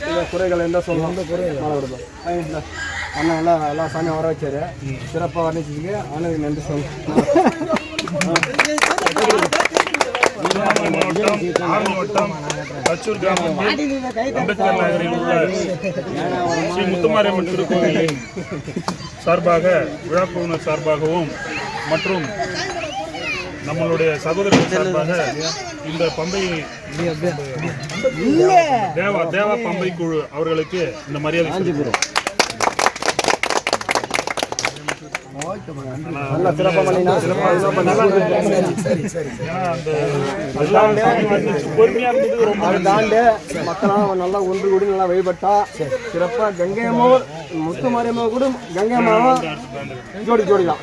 இந்த குறைகள் எந்த சொல்லலாம் இந்த குறைகள்? மழை விடுதோம் இந்த அண்ணன் எல்லாம் எல்லாம் சாமி வர வச்சாரு. சிறப்பாக வர்ணிச்சதுக்கு அண்ணனுக்கு நன்றி உள்ள ஸ்ரீ முத்துமாரியம்மன் திருக்கோவிலின் சார்பாக விழாக்குழுவினர் சார்பாகவும் மற்றும் நம்மளுடைய சகோதரர்கள் சார்பாக இந்த பம்பை தேவா தேவா பம்பை குழு அவர்களுக்கு இந்த மரியாதை செலுத்துகிறோம். நல்லா ஒன்று கூடி நல்லா வழிபட்டா. சிறப்பாக கங்கை அம்மாவும் முத்து மாரியம்மா கூட கங்கை அம்மாவும் ஜோடி ஜோடி தான்